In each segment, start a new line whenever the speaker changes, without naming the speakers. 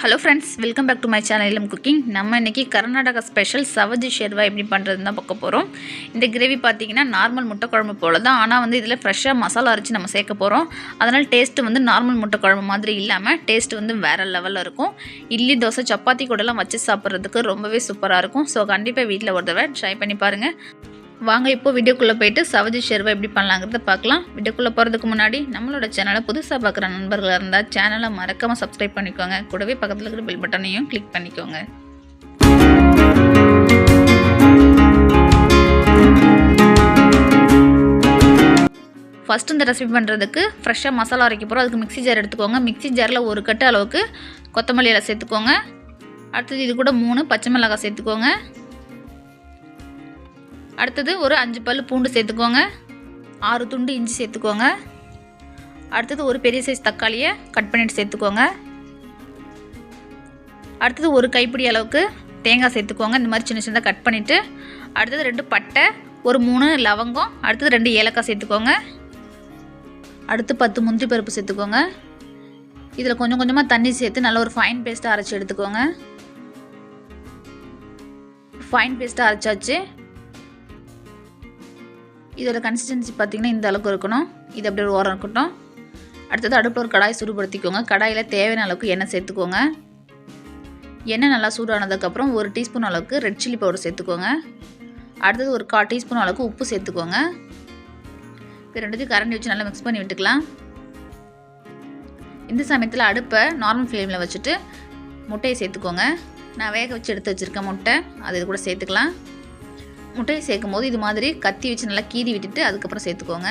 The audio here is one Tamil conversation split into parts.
Hello friends welcome back to my channel இலம் cooking நம்ம இன்றைக்கி கர்நாடகா ஸ்பெஷல் சவஜி ஷெர்வா எப்படி பண்ணுறதுன்னு தான் பார்க்க போகிறோம் இந்த கிரேவி பார்த்தீங்கன்னா நார்மல் முட்டை குழம்பு போல தான் ஆனால் வந்து இதில் ஃப்ரெஷ்ஷாக மசாலா அரைச்சி நம்ம சேர்க்க போகிறோம் அதனால் டேஸ்ட்டு வந்து நார்மல் முட்டை குழம்பு மாதிரி இல்லாமல் டேஸ்ட் வந்து வேறு லெவலில் இருக்கும். இட்லி தோசை சப்பாத்தி கூடலாம் வச்சு சாப்பிட்றதுக்கு ரொம்பவே சூப்பராக இருக்கும். ஸோ கண்டிப்பாக வீட்டில் ஒரு தடவை ட்ரை பண்ணி பாருங்கள் வாங்க இப்போ வீடியோக்குள்ளே போயிட்டு சவஜி ஷெர்வா எப்படி பண்ணலாங்கிறத பார்க்கலாம். வீடியோக்குள்ளே போகிறதுக்கு முன்னாடி நம்மளோட சேனலை புதுசாக பார்க்குற நண்பர்களாக இருந்தால் சேனலை மறக்காமல் சப்ஸ்கிரைப் பண்ணிக்கோங்க. கூடவே பக்கத்தில் இருக்கிற பெல் பட்டனையும் கிளிக் பண்ணிக்கோங்க. ஃபஸ்ட்டு இந்த ரெசிபி பண்ணுறதுக்கு ஃப்ரெஷ்ஷாக மசாலா அரைக்க போகிறோம் அதுக்கு மிக்ஸி ஜார் எடுத்துக்கோங்க. மிக்ஸி ஜாரில் ஒரு கட்டு அளவுக்கு கொத்தமல்லி சேர்த்துக்கோங்க. அடுத்தது இது கூட மூணு பச்சை மிளகாய் சேர்த்துக்கோங்க. அடுத்தது ஒரு அஞ்சு பல் பூண்டு சேர்த்துக்கோங்க. ஆறு துண்டு இஞ்சி சேர்த்துக்கோங்க. அடுத்தது ஒரு பெரிய சைஸ் தக்காளியை கட் பண்ணிட்டு சேர்த்துக்கோங்க. அடுத்தது ஒரு கைப்பிடி அளவுக்கு தேங்காய் சேர்த்துக்கோங்க. இந்த மாதிரி சின்ன சின்னதாக கட் பண்ணிவிட்டு அடுத்தது ரெண்டு பட்டை ஒரு மூணு லவங்கம் அடுத்தது ரெண்டு ஏலக்காய் சேர்த்துக்கோங்க. அடுத்து பத்து முந்திரி பருப்பு சேர்த்துக்கோங்க. இதில் கொஞ்சம் கொஞ்சமாக தண்ணி சேர்த்து நல்ல ஒரு ஃபைன் பேஸ்ட்டாக அரைச்சி எடுத்துக்கோங்க. ஃபைன் பேஸ்ட்டாக அரைச்சாச்சு. இதோட கன்சிஸ்டன்சி பார்த்திங்கன்னா இந்த அளவுக்கு இருக்கணும். இது அப்படியே ஒரு ஓரம் இருக்கட்டும். அடுத்தது அடுப்பில் ஒரு கடாய் சூடுபடுத்திக்கோங்க. கடாயில் தேவையான அளவுக்கு எண்ணெய் சேர்த்துக்கோங்க. எண்ணெய் நல்லா சூடானதுக்கப்புறம் ஒரு டீஸ்பூன் அளவுக்கு ரெட் சில்லி பவுடர் சேர்த்துக்கோங்க. அடுத்தது ஒரு கால் டீஸ்பூன் அளவுக்கு உப்பு சேர்த்துக்கோங்க. இப்போ ரெண்டுத்தையும் கரண்டி வச்சு நல்லா மிக்ஸ் பண்ணி விட்டுக்கலாம். இந்த சமயத்தில் அடுப்பை நார்மல் ஃப்ளேமில் வச்சுட்டு முட்டையை சேர்த்துக்கோங்க. நான் வேக வச்சு எடுத்து வச்சுருக்கேன் முட்டை அது இது கூட சேர்த்துக்கலாம். முட்டையை சேர்க்கும் போது இது மாதிரி கத்தி வச்சு நல்லா கீறி விட்டுட்டு அதுக்கப்புறம் சேர்த்துக்கோங்க.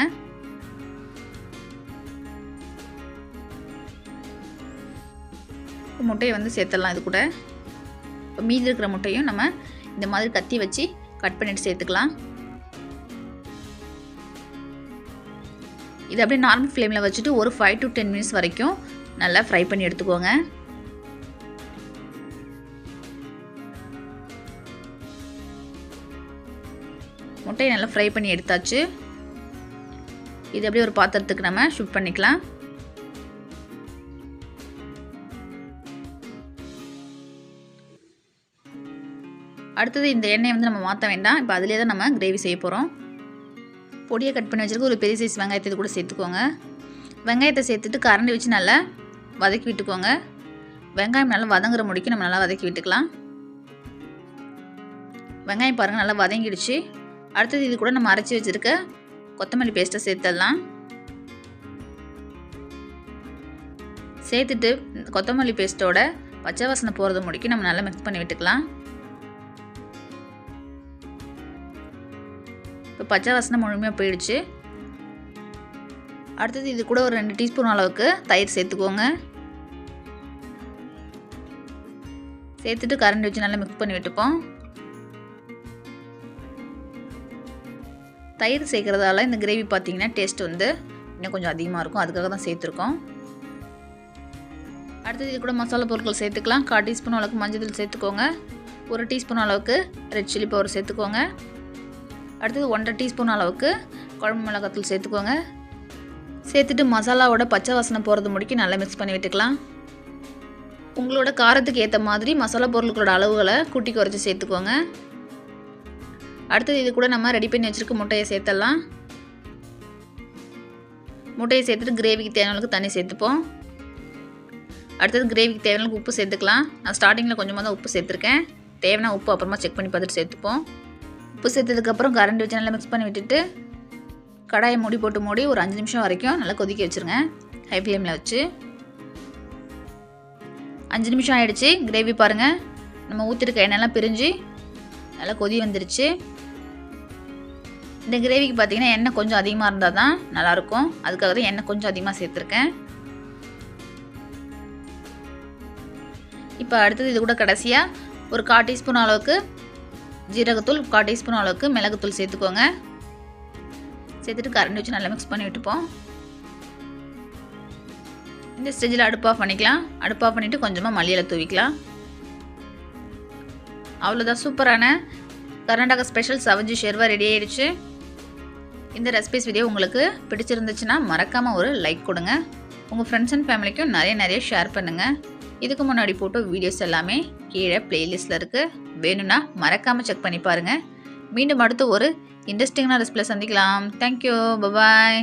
முட்டையை வந்து சேர்த்துடலாம் இது கூட. இப்போ மீதி இருக்கிற முட்டையும் நம்ம இந்த மாதிரி கத்தி வச்சு கட் பண்ணிட்டு சேர்த்துக்கலாம். இது அப்படியே நார்மல் ஃப்ளேமில் வச்சுட்டு ஒரு ஃபைவ் டு டென் மினிட்ஸ் வரைக்கும் நல்லா ஃப்ரை பண்ணி எடுத்துக்கோங்க. முட்டையை நல்லா ஃப்ரை பண்ணி எடுத்தாச்சு. இது அப்படியே ஒரு பாத்திரத்துக்கு நம்ம ஷிஃப்ட் பண்ணிக்கலாம். அடுத்தது இந்த எண்ணெயை வந்து நம்ம மாற்ற வேண்டாம். இப்போ அதிலே தான் நம்ம கிரேவி செய்ய போகிறோம் பொடியை கட் பண்ணி வச்சுருக்க ஒரு பெரிய சைஸ் வெங்காயத்தை இது கூட சேர்த்துக்கோங்க. வெங்காயத்தை சேர்த்துட்டு கரண்டி வச்சு நல்லா வதக்கி விட்டுக்கோங்க. வெங்காயம் நல்லா வதங்குற முடிக்கு நம்ம நல்லா வதக்கி விட்டுக்கலாம். வெங்காயம் பாருங்கள் நல்லா வதங்கிடுச்சு. அடுத்தது இது கூட நம்ம அரைச்சி வச்சுருக்க கொத்தமல்லி பேஸ்ட்டை சேர்த்துடலாம் சேர்த்துட்டு கொத்தமல்லி பேஸ்ட்டோட பச்சை வாசனை போகிறது முடிக்கும் நம்ம நல்லா மிக்ஸ் பண்ணி விட்டுக்கலாம். இப்போ பச்சை வாசனை முழுமையாக போயிடுச்சு. அடுத்தது இது கூட ஒரு ரெண்டு டீஸ்பூன் அளவுக்கு தயிர் சேர்த்துக்கோங்க. சேர்த்துட்டு கரண்டி வச்சு நல்லா மிக்ஸ் பண்ணி விட்டுப்போம். தயிர் சேர்க்குறதால இந்த கிரேவி பார்த்தீங்கன்னா டேஸ்ட் வந்து இன்னும் கொஞ்சம் அதிகமாக இருக்கும். அதுக்காக தான் சேர்த்துருக்கோம். அடுத்தது இது கூட மசாலா பொருட்கள் சேர்த்துக்கலாம். கால் டீஸ்பூன் அளவுக்கு மஞ்சள் தூள் சேர்த்துக்கோங்க. ஒரு டீஸ்பூன் அளவுக்கு ரெட் சில்லி பவுடர் சேர்த்துக்கோங்க. அடுத்தது ஒன்றரை டீஸ்பூன் அளவுக்கு குழம்பு மிளகாத்தூள் சேர்த்துக்கோங்க. சேர்த்துட்டு மசாலாவோட பச்சை வாசனை போகிறது முடிக்க நல்லா மிக்ஸ் பண்ணி விட்டுக்கலாம். உங்களோட காரத்துக்கு ஏற்ற மாதிரி மசாலா பொருட்களோட அளவுகளை கூட்டி குறைச்சி சேர்த்துக்கோங்க. அடுத்தது இது கூட நம்ம ரெடி பண்ணி வச்சுருக்க முட்டையை சேர்த்துடலாம் முட்டையை சேர்த்துட்டு கிரேவிக்கு தேவையான அளவுக்கு தண்ணி சேர்த்துப்போம். அடுத்தது கிரேவிக்கு தேவையான அளவுக்கு உப்பு சேர்த்துக்கலாம். நான் ஸ்டார்டிங்கில் கொஞ்சமாக தான் உப்பு சேர்த்துருக்கேன். தேவையான உப்பு அப்புறமா செக் பண்ணி பார்த்துட்டு சேர்த்துப்போம். உப்பு சேர்த்ததுக்கப்புறம் கரண்டி வச்சு நல்லா மிக்ஸ் பண்ணி விட்டுட்டு கடாயை மூடி போட்டு மூடி ஒரு அஞ்சு நிமிஷம் வரைக்கும் நல்லா கொதிக்க வச்சுருங்க. ஹை ஃப்ளேமில் வச்சு. அஞ்சு நிமிஷம் ஆகிடுச்சு கிரேவி பாருங்கள் நம்ம ஊற்றிருக்க எண்ணெய்லாம் பிரிஞ்சு நல்லா கொதி வந்துருச்சு. இந்த கிரேவிக்கு பார்த்தீங்கன்னா எண்ணெய் கொஞ்சம் அதிகமாக இருந்தால் தான் நல்லாயிருக்கும். அதுக்காக தான் எண்ணெய் கொஞ்சம் அதிகமாக சேர்த்துருக்கேன். இப்போ அடுத்தது இது கூட கடைசியாக ஒரு கால் டீஸ்பூன் அளவுக்கு ஜீரகத்தூள் கால் டீஸ்பூன் அளவுக்கு மிளகுத்தூள் சேர்த்துக்கோங்க. சேர்த்துட்டு கரண்டி வச்சு நல்லா மிக்ஸ் பண்ணி விட்டுப்போம். இந்த ஸ்டேஜில் அடுப்பு ஆஃப் பண்ணிக்கலாம். அடுப்பு ஆஃப் பண்ணிவிட்டு கொஞ்சமாக மல்லியில் தூவிக்கலாம். அவ்வளோதான் சூப்பரான கர்நாடகா ஸ்பெஷல் சவஞ்சி ஷெர்வா ரெடி ஆயிடுச்சு. இந்த ரெசிபிஸ் வீடியோ உங்களுக்கு பிடிச்சிருந்துச்சுன்னா மறக்காமல் ஒரு லைக் கொடுங்க. உங்கள் ஃப்ரெண்ட்ஸ் அண்ட் ஃபேமிலிக்கும் நிறைய நிறைய ஷேர் பண்ணுங்கள் இதுக்கு முன்னாடி போட்டோ வீடியோஸ் எல்லாமே கீழே பிளேலிஸ்ட்டில் இருக்குது வேணும்னா மறக்காமல் செக் பண்ணி பாருங்கள் மீண்டும் அடுத்து ஒரு இன்ட்ரெஸ்டிங்கான ரெசிபியில் சந்திக்கலாம். Thank you bye bye